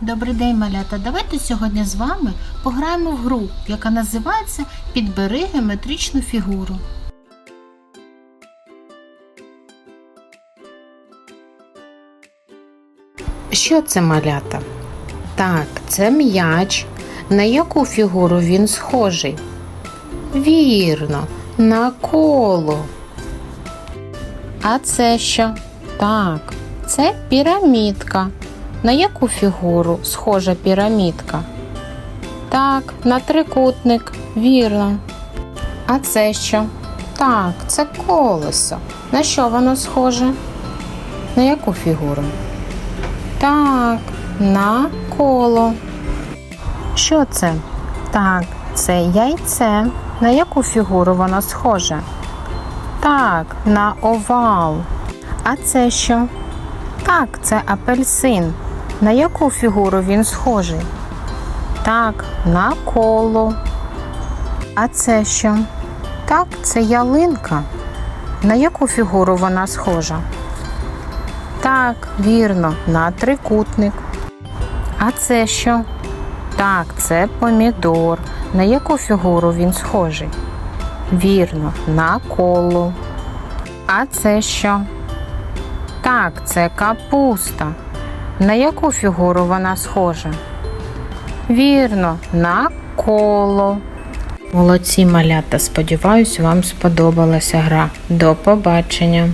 Добрий день, малята. Давайте сьогодні з вами пограємо в гру, яка називається Підбери геометричну фігуру. Що це малята? Так, це м'яч. На яку фігуру він схожий? Вірно, на коло. А це що? Так, це пірамідка. На яку фігуру схожа пірамідка? Так, на трикутник, вірно. А це що? Так, це колесо. На що воно схоже? На яку фігуру? Так, на коло. Що це? Так, це яйце. На яку фігуру воно схоже? Так, на овал. А це що? Так, це апельсин. На яку фігуру він схожий? Так, на коло. А це що? Так, це ялинка. На яку фігуру вона схожа? Так, вірно, на трикутник. А це що? Так, це помідор. На яку фігуру він схожий? Вірно, на коло. А це що? Так, це капуста. На яку фігуру вона схожа? Вірно, на коло. Молодці малята, сподіваюсь, вам сподобалася гра. До побачення!